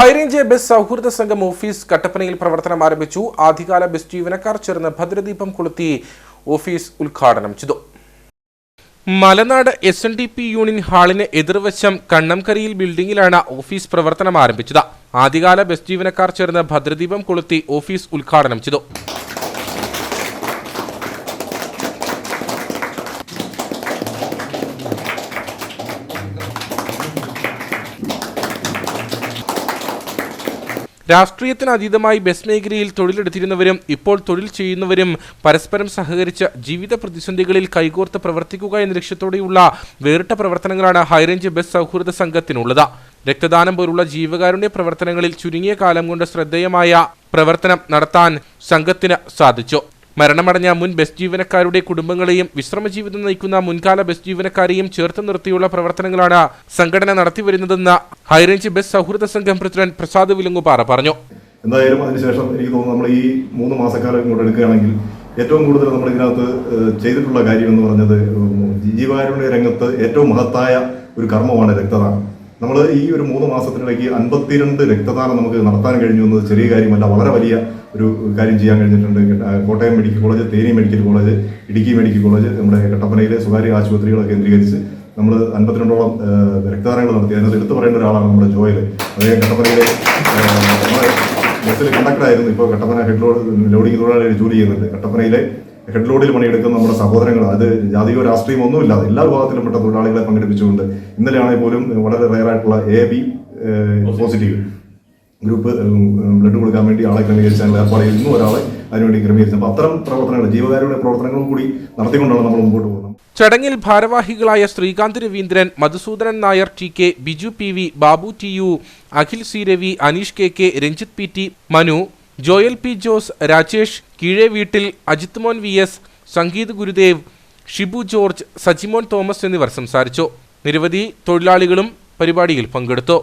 High range bus സൗഹൃദ സംഘം office കട്ടപ്പനയിൽ പ്രവർത്തനം ആരംഭിച്ചു. ആദ്യകാല ബസ് ജീവനക്കാർ ചേർന്ന് ഭദ്രദീപം കൊളുത്തി ഓഫീസ് ഉദ്ഘാടനം ചെയ്തു. Malanad S N D P union ഹാളിന് എതിർവശം കണ്ണംകരിയിൽ ബിൽഡിംഗിലാണ് ഓഫീസ് പ്രവർത്തനം ആരംഭിച്ചത്. ആദ്യകാല ബസ് ജീവനക്കാർ ചേർന്ന് ഭദ്രദീപം കൊളുത്തി ഓഫീസ് ഉദ്ഘാടനം ചെയ്തു. രാഷ്ട്രീയത്തിന് അതീതമായി ബസ് മേഖലയിൽ തൊഴിലെടുത്തിരുന്നവരും ഇപ്പോൾ തൊഴിൽ ചെയ്യുന്നവരും പരസ്പരം സഹകരിച്ച് ജീവിത പ്രതിസന്ധികളിൽ കൈകോർത്ത് പ്രവർത്തിക്കുക എന്ന ലക്ഷ്യത്തോടെയുള്ള വേറിട്ട പ്രവർത്തനങ്ങളാണ് ഹൈറേഞ്ച് ബസ് സൗഹൃദ സംഘത്തിനുള്ളത്. രക്തദാനം പോലുള്ള ജീവകാരുണ്യ പ്രവർത്തനങ്ങളിൽ ചുരുങ്ങിയ കാലം കൊണ്ട് ശ്രദ്ധേയമായ പ്രവർത്തനം നടത്താൻ സംഘത്തിന് സാധിച്ചു. മരണമടഞ്ഞ മുൻ ബസ് ജീവനക്കാരുടെ കുടുംബങ്ങളെയും വിശ്രമജീവിതം നയിക്കുന്ന മുൻകാല ബസ് ജീവനക്കാരെയും ചേർത്ത് നിർത്തിയുള്ള പ്രവർത്തനങ്ങളാണ് സംഘടന നടത്തിവരുന്നതെന്ന് ഹൈറേഞ്ച് ബസ് സൗഹൃദ സംഘം പ്രസിഡന്റ് പ്രസാദ് വിലങ്ങുപാറ പറഞ്ഞു. എന്തായാലും അതിനുശേഷം എനിക്ക് തോന്നുന്നു നമ്മൾ ഈ മൂന്ന് മാസക്കാലം ഇങ്ങോട്ട് എടുക്കുകയാണെങ്കിൽ ഏറ്റവും കൂടുതൽ നമ്മൾ ഇതിനകത്ത് ചെയ്തിട്ടുള്ള കാര്യം എന്ന് പറഞ്ഞത് ഉം, ജീവകാരുണ്യ രംഗത്ത് ഏറ്റവും മഹത്തായ ഒരു കർമ്മമാണ് രക്തദാനം. നമ്മൾ ഈ ഒരു മൂന്ന് മാസത്തിനിടയ്ക്ക് അൻപത്തിരണ്ട് രക്തദാനം നമുക്ക് നടത്താൻ കഴിഞ്ഞു എന്നത് ചെറിയ കാര്യമല്ല. വളരെ വലിയ ഒരു കാര്യം ചെയ്യാൻ കഴിഞ്ഞിട്ടുണ്ട്. Kottayam medical college Theni medical college Idukki medical college നമ്മുടെ കട്ടപ്പനയിലെ സ്വകാര്യ ആശുപത്രികളെ കേന്ദ്രീകരിച്ച് നമ്മൾ അൻപത്തിരണ്ടോളം രക്തദാനങ്ങൾ നടത്തി. അതിനകത്ത് എടുത്തു പറയേണ്ട ഒരാളാണ് നമ്മുടെ ജോയൽ. അദ്ദേഹം കട്ടപ്പനയിലെ ബസ്സിൽ കണ്ടക്ടറായിരുന്നു. ഇപ്പോൾ കട്ടപ്പന ഹെഡ് ലോഡ് ലോഡിംഗ് തൊഴിലാളികൾ ജോലി ചെയ്യുന്നുണ്ട്. കട്ടപ്പനയിലെ ഹെഡ് ലോഡിൽ പണിയെടുക്കുന്ന നമ്മുടെ സഹോദരങ്ങൾ അത് ജാതിയോ രാഷ്ട്രീയം ഒന്നുമില്ലാതെ എല്ലാ വിഭാഗത്തിലും പെട്ട തൊഴിലാളികളെ പങ്കെടുപ്പിച്ചുകൊണ്ട് ഇന്നലെയാണെങ്കിൽ പോലും വളരെ റെയർ ആയിട്ടുള്ള A B positive group blood കൊടുക്കാൻ വേണ്ടി ആളെ ക്രമീകരിച്ചാൽ ഏർപ്പാട്. ഇന്നും ഒരാളെ അതിനുവേണ്ടി ക്രമീകരിച്ചു അപ്പോൾ അത്തരം പ്രവർത്തനങ്ങൾ ജീവകാരുടെ പ്രവർത്തനങ്ങളും കൂടി നടത്തിക്കൊണ്ടാണ് നമ്മൾ മുമ്പോട്ട് പോകുന്നത് ചടങ്ങിൽ ഭാരവാഹികളായ Srikanth Raveendran Madhusoodanan Nair T K Biju P V Babu T U Akhil C Ravi Aneesh K K Ranjith P T Manu Joel P Jose Rajesh കീഴേ വീട്ടിൽ അജിത് മോൻ വി എസ് സംഗീത് ഗുരുദേവ് ഷിബു ജോർജ് സജിമോൻ തോമസ് എന്നിവർ സംസാരിച്ചു. നിരവധി തൊഴിലാളികളും പരിപാടിയിൽ പങ്കെടുത്തു.